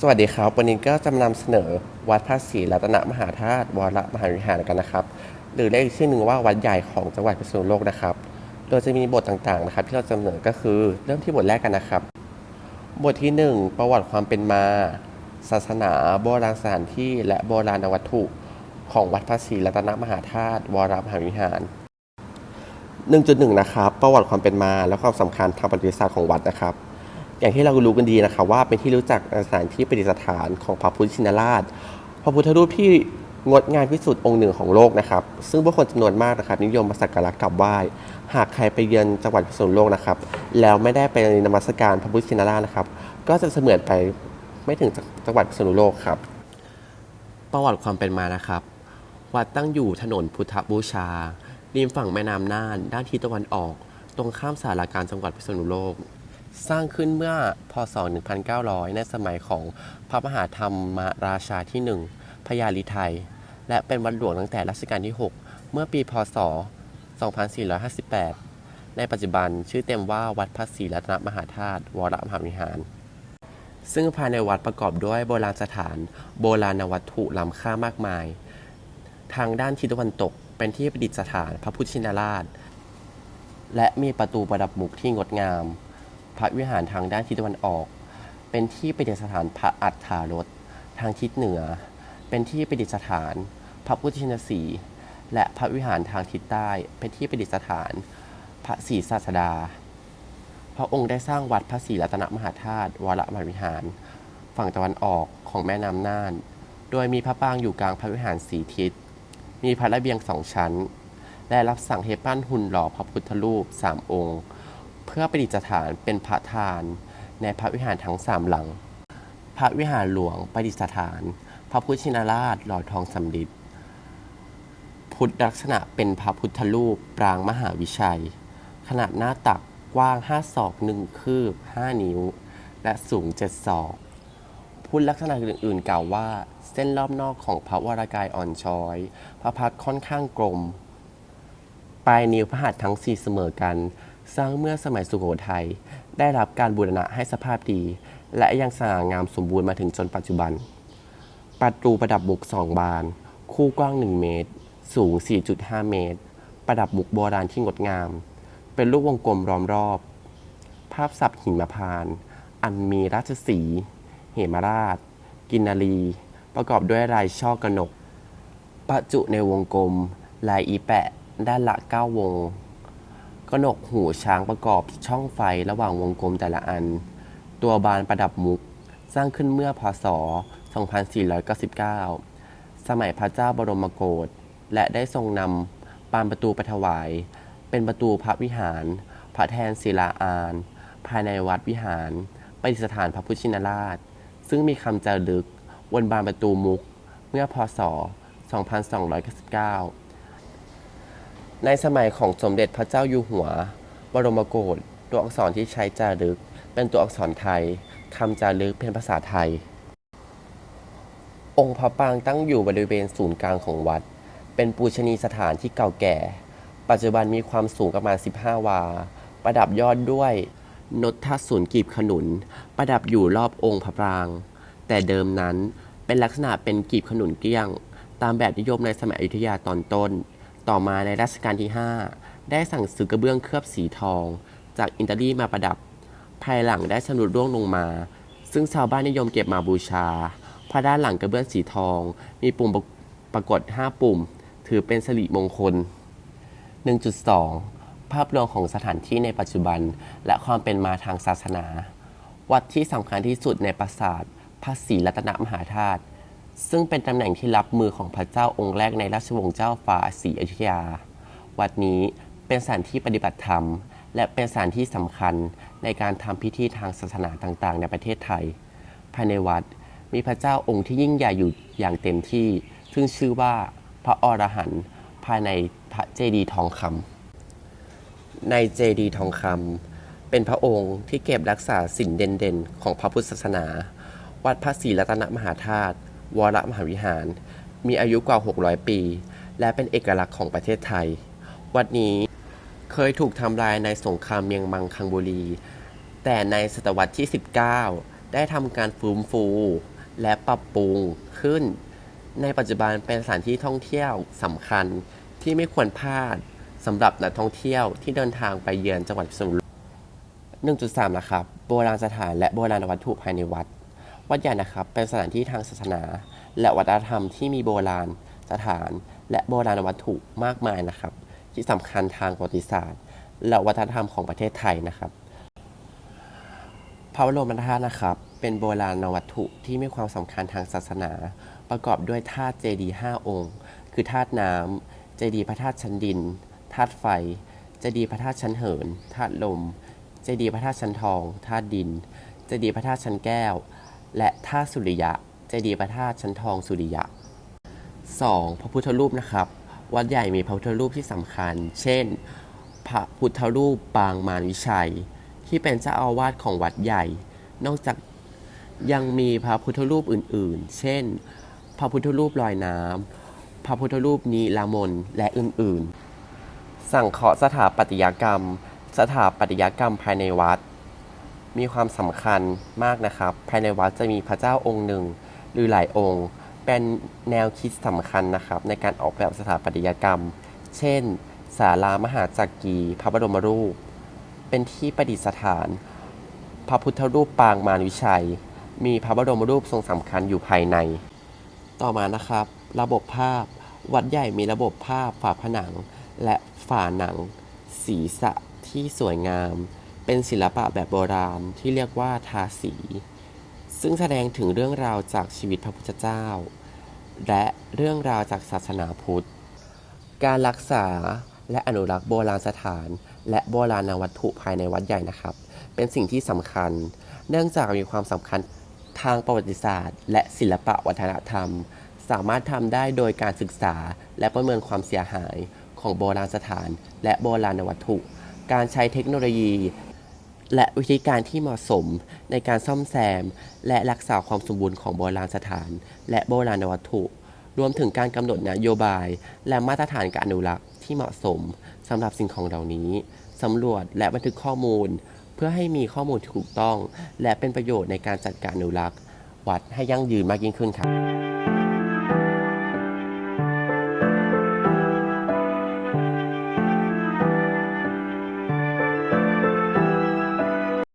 สวัสดีครับ วันนี้ก็จะนำเสนอวัดพระศรีรัตนมหาธาตุวรมหาวิหารกันนะครับ หรือเรียกอีกชื่อหนึ่งว่าวัดใหญ่ของจังหวัดพิษณุโลกนะครับ โดยจะมีบทต่างๆนะครับ ที่เราจะนำเสนอก็คือเริ่มที่บทแรกกันนะครับ บทที่ 1 ประวัติความเป็นมา ศาสนา โบราณสถานที่ และโบราณวัตถุของวัดพระศรีรัตนมหาธาตุวรมหาวิหาร 1.1 นะครับ ประวัติความเป็นมาและความสำคัญทางประวัติศาสตร์ของวัดนะครับ อย่างที่เรารู้กันดีนะครับว่าเป็นที่รู้จักในสถานที่ประดิษฐานของพระพุทธชินราช พระพุทธรูปที่งดงามที่สุดองค์หนึ่งของโลกนะครับ ซึ่งผู้คนจำนวนมากนะครับ นิยมมาสักการะกราบไหว้ หากใครไปเยือนจังหวัดพิษณุโลกนะครับ แล้วไม่ได้ไปนมัสการพระพุทธชินราชนะครับ ก็จะเสมือนไปไม่ถึงจังหวัดพิษณุโลกครับ ประวัติความเป็นมานะครับ วัดตั้งอยู่ถนนพุทธบูชาริมฝั่งแม่น้ำน่าน ด้านทิศตะวันออก ตรงข้ามสาราการจังหวัดพิษณุโลก สร้างขึ้นเมื่อพศ 1900 ในสมัยของพระมหาธรรมราชาที่หนึ่งพญาลิไทย และเป็นวัดหลวงตั้งแต่รัชกาลที่ 6 เมื่อปีพศ 2458 ในปัจจุบันชื่อเต็มว่าวัดพระศรีรัตนมหาธาตุวรมหาวิหาร ซึ่งภายในวัดประกอบด้วยโบราณสถาน โบราณวัตถุล้ำค่ามากมาย ทางด้านทิศตะวันตกเป็นที่ประดิษฐานพระพุทธชินราช และมีประตูประดับมุกที่งดงาม พระวิหารทางด้านทิศตะวันออก เป็นที่ประดิษฐานพระอัฏฐารถทางทิศเหนือ เป็นที่ประดิษฐาน พระพุทธชินสีและพระวิหารทางทิศใต้ เป็นที่ประดิษฐาน พระศรีศาสดา พระองค์ได้สร้างวัดพระศรีรัตนมหาธาตุวรมหาวิหาร ฝั่งตะวันออกของแม่น้ำน่าน โดยมีพระปรางอยู่กลางพระวิหารสีทิศ มีพระระเบียงสองชั้น และรับสั่งให้ปั้นหุ่นหล่อพระพุทธรูปสามองค์ เพื่อประดิษฐานเป็นพระทานในพระวิหารทั้งสามหลัง พระวิหารหลวงประดิษฐาน พระพุทธชินราชหล่อทองสำริดพุทธลักษณะเป็นพระพุทธรูปปรางมหาวิชัย ขนาดหน้าตักกว้าง 5 ศอก 1 คืบ 5 นิ้ว และสูง 7 ศอก พุทธลักษณะอื่นๆ กล่าวว่า เส้นรอบนอกของพระวรากายอ่อนช้อย พระพักค่อนข้างกลม ปลายนิ้วพระหัตถ์ทั้งสี่เสมอกัน สร้างเมื่อสมัยสุโขทัยได้รับการบูรณะให้สภาพดี และยังสง่างามสมบูรณ์มาถึงจนปัจจุบัน ประตูประดับบุกสองบาน คู่กว้าง 1 เมตร สูง 4.5 เมตร ประดับบุกโบราณที่งดงาม เป็นรูปวงกลมล้อมรอบ ภาพสับหินมาพาน อันมีราชสี เหมราช กินนารี ประกอบด้วยลายช่อกระหนก ประจุในวงกลม ลายอีแปะ ด้านละ 9 วง กระหนกหูช้างประกอบช่องไฟระหว่างวงกลมแต่ละอัน ตัวบานประดับมุกสร้างขึ้นเมื่อพศ 2499 สมัยพระเจ้าบรมโกศและได้ทรงนำปานประตูไปถวาย เป็นประตูพระวิหาร พระแทนศิลาอาน ภายในวัดวิหารประดิษฐานพระพุทธชินราช ซึ่งมีคำจารึกบนบานประตูมุก เมื่อพศ 2299 ในสมัยของสมเด็จพระเจ้าอยู่หัว บรมโกศตัวอักษรที่ใช้จารึก เป็นตัวอักษรไทยคำจารึกเป็นภาษาไทย องค์พระปรางตั้งอยู่บริเวณศูนย์กลางของวัด เป็นปูชนียสถานที่เก่าแก่ ปัจจุบันมีความสูงประมาณ 15 วา ประดับยอดด้วยนทัศนกีบขนุน ประดับอยู่รอบองค์พระปราง แต่เดิมนั้นเป็นลักษณะเป็นกีบขนุนเกลี้ยง ตามแบบนิยมในสมัยอยุธยาตอนต้น ต่อมาในรัชกาลที่ 5 ได้สั่งซื้อกระเบื้องเคลือบสีทอง จากอิตาลีมาประดับ ภายหลังได้ชำรุดร่วงลงมา ซึ่งชาวบ้านนิยมเก็บมาบูชาเพราะด้านหลังกระเบื้องสีทอง มีปุ่มปรปรากฏ 5 ปุ่ม ถือเป็นสิริมงคล 1.2 ภาพรวมของสถานที่ในปัจจุบัน และความเป็นมาทางศาสนา วัดที่สำคัญที่สุดในปราสาทพระศรีรัตนมหาธาตุ ซึ่งเป็นตำแหน่งที่รับมือของพระเจ้าองค์แรกในราชวงศ์เจ้าฟ้าศรีอยุธยา วัดนี้เป็นสถานที่ปฏิบัติธรรม และเป็นสถานที่สำคัญในการทำพิธีทางศาสนาต่างๆ ในประเทศไทย ภายในวัดมีพระเจ้าองค์ที่ยิ่งใหญ่อยู่อย่างเต็มที่ ซึ่งชื่อว่าพระอรหันต์ภายในพระเจดีย์ทองคำในเจดีย์ทองคำเป็นพระองค์ที่เก็บรักษาสิ่งเด่นๆ ของพระพุทธศาสนา วัดพระศรีรัตนมหาธาตุ วรมหาวิหาร มีอายุกว่า 600 ปี และเป็นเอกลักษณ์ของประเทศไทย วัดนี้เคยถูกทำลายในสงครามเมียงมังคังบุรี แต่ในศตวรรษที่ 19 ได้ทำการฟื้นฟู และปรับปรุงขึ้น ในปัจจุบันเป็นสถานที่ท่องเที่ยวสำคัญที่ไม่ควรพลาดสำหรับนักท่องเที่ยวที่เดินทางไปเยือนจังหวัดพิษณุโลก1.3 นะครับ โบราณสถานและโบราณวัตถุภายในวัด วัดใหญ่นะครับเป็นสถานที่ทางศาสนา และวัฒนธรรมที่มีโบราณสถาน และโบราณวัตถุมากมายนะครับ ที่สำคัญทางประวัติศาสตร์ และวัฒนธรรมของประเทศไทยนะครับพระบรมธาตุนะครับ เป็นโบราณวัตถุที่มีความสำคัญทางศาสนา ประกอบด้วยธาตุเจดีย์ห้าองค์ คือธาตุน้ำเจดีย์พระธาตุชั้นดินธาตุไฟ เจดีย์พระธาตุชั้นเหินธาตุลม เจดีย์พระธาตุชั้นทองธาตุดิน เจดีย์พระธาตุชั้นแก้ว และธาสุริยะเจดีย์พระธาตุชั้นทองสุริยะ 2. พระพุทธรูปนะครับ วัดใหญ่มีพระพุทธรูปที่สำคัญ เช่น พระพุทธรูปปางมารวิชัย ที่เป็นเจ้าอาวาสของวัดใหญ่ นอกจากยังมีพระพุทธรูปอื่นๆ เช่น พระพุทธรูปลอยน้ำพระพุทธรูปนีลามนและอื่นๆ สั่งเคาะสถาปัตยกรรม สถาปัตยกรรมภายในวัด มีความสำคัญมากนะครับ ภายในวัดจะมีพระเจ้าองค์หนึ่ง หรือหลายองค์ เป็นแนวคิดสำคัญนะครับ ในการออกแบบสถาปัตยกรรม เช่นศาลามหาจักรีพระบรมรูป เป็นที่ประดิษฐาน พระพุทธรูปปางมารวิชัย มีพระบรมรูปทรงสำคัญอยู่ภายใน ต่อมานะครับ ระบบภาพ วัดใหญ่มีระบบภาพฝาผนัง และฝาหนังศีระที่สวยงาม เป็นศิลปะแบบโบราณที่เรียกว่าทาสี ซึ่งแสดงถึงเรื่องราวจากชีวิตพระพุทธเจ้า และเรื่องราวจากศาสนาพุทธ การรักษาและอนุรักษ์โบราณสถาน และโบราณวัตถุภายในวัดใหญ่นะครับ เป็นสิ่งที่สำคัญ เนื่องจากมีความสำคัญทางประวัติศาสตร์ และศิลปะวัฒนธรรม สามารถทำได้โดยการศึกษาและประเมินความเสียหายของโบราณสถาน และโบราณวัตถุ การใช้เทคโนโลยี และวิธีการที่เหมาะสมในการซ่อมแซม และรักษาความสมบูรณ์ของโบราณสถาน และโบราณวัตถุ รวมถึงการกำหนดนโยบาย และมาตรฐานการอนุรักษ์ที่เหมาะสมสำหรับสิ่งของเหล่านี้สำรวจและบันทึกข้อมูล เพื่อให้มีข้อมูลที่ถูกต้อง และเป็นประโยชน์ในการจัดการอนุรักษ์ วัดให้ยั่งยืนมากยิ่งขึ้นครับ